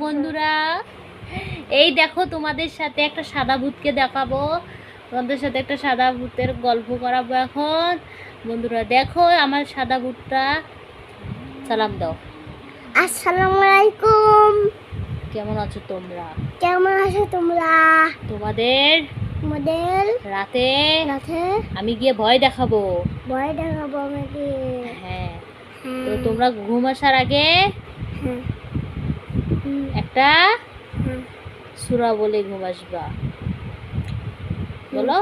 বন্ধুরা। এই দেখো তোমাদের সাথে একটা সাদা ভূতকে দেখাবো। তোমাদের সাথে একটা সাদা ভূতের গল্প করাবো এখন। বন্ধুরা দেখো আমার সাদা ভূতটা। সালাম দাও। আসসালামু আলাইকুম কেমন আছো তোমরা? কেমন আছো তোমরা? তোমাদের? মডেল রাতে? রাতে? আমি গিয়ে ভয় দেখাবো। ভয় দেখাবো আমাকে। হ্যাঁ। তো হ্যাঁ তোমরা ঘুম আসার আগে হ্যাঁ। একটা। সুরা বলে ঘুম আসবা। বলো।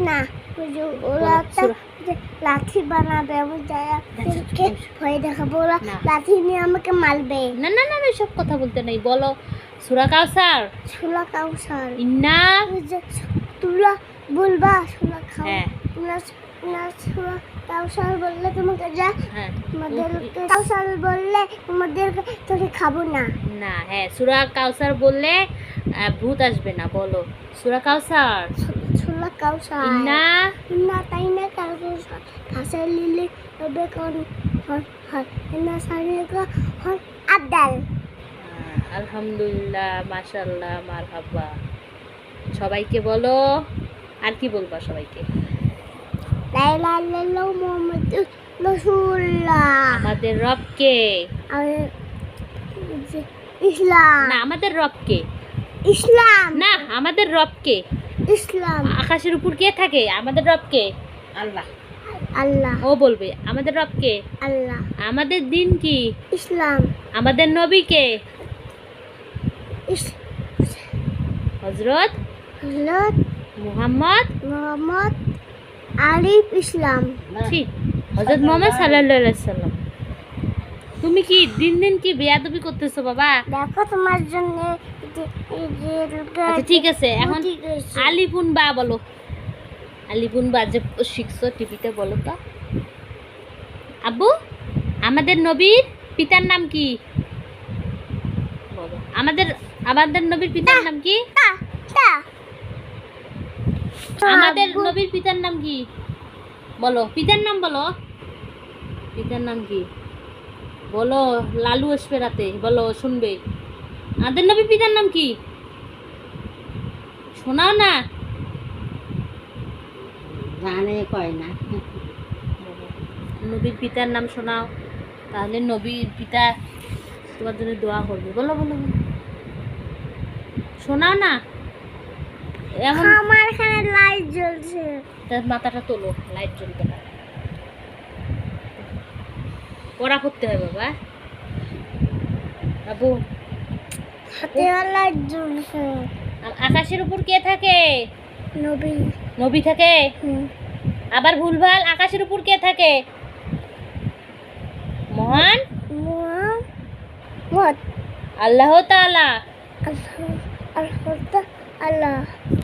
না লাঠি বানাবে আমি যাই ভয় দেখাবো ওরা লাঠি নিয়ে আমাকে মারবে। না না না সব কথা বলতে নাই বলো। সুরা কাউসার। কাউসার। ইন্না। তুলা বলবা খাও। হ্যাঁ। না না ছোলা কাউসার বললে তোমাকে যা। তোমাদেরকে কাউসার বললে তোমাদেরকে তোকে খাব না। না হ্যাঁ সুরা কাউসার বললে ভূত আসবে না বলো। সুরা কাউসার। ছোলা কাউসার। ইন্না না তাই না কাউসার? ফাঁসে লিলে তবে কোন? হর হর না সারিয়ে হর আদাল। আলহামদুলিল্লাহ মাশাল্লাহ মারহাবা। সবাইকে বলো আর কি বলবা সবাইকে? আমাদের রবকে। ইসলাম। না আমাদের রবকে। ইসলাম। না আমাদের রবকে। ইসলাম। আকাশের উপর কে থাকে? আমাদের রবকে। আল্লাহ। আল্লাহ। ও বলবে আমাদের রবকে। আল্লাহ। আমাদের দিন কি? ইসলাম। আমাদের নবীকে হজরত হযরত মুহাম্মদ মোহাম্মদ আরিফ ইসলাম। মোহাম্মদ সাল্লাম তুমি কি দিন দিন কি বেয়াদবি করতেছো বাবা? দেখো তোমার জন্য আচ্ছা ঠিক আছে এখন বা বলো। আলিপুন বা যে শিখছো টিভিতে বলো তো। আব্বু আমাদের নবীর পিতার নাম কি? আমাদের আমাদের নবীর পিতার নাম কি। আমাদের নবীর পিতার নাম কি? বলো পিতার নাম বলো। পিতার নাম কি? বলো লালু আসবে রাতে বলো শুনবে। আমাদের নবীর পিতার নাম কি? শোনাও না। জানে কয় না। নবীর পিতার নাম শোনাও। তাহলে নবীর পিতা তোমার জন্য দোয়া করবে। বলো বলো বলো। শোনাও না। লাইট জ্বলছে। তার মাথাটা তোলো লাইট জ্বলতে না। পড়া করতে হয় বাবা। বাবু। হাতে লাইট জ্বলছে। আকাশের উপর কে থাকে? নবী। নবী থাকে। আবার ভুলভাল আকাশের উপর কে থাকে? মহান। আল্লাহ তাআলা। আল্লাহ আল্লাহ আল্লাহ।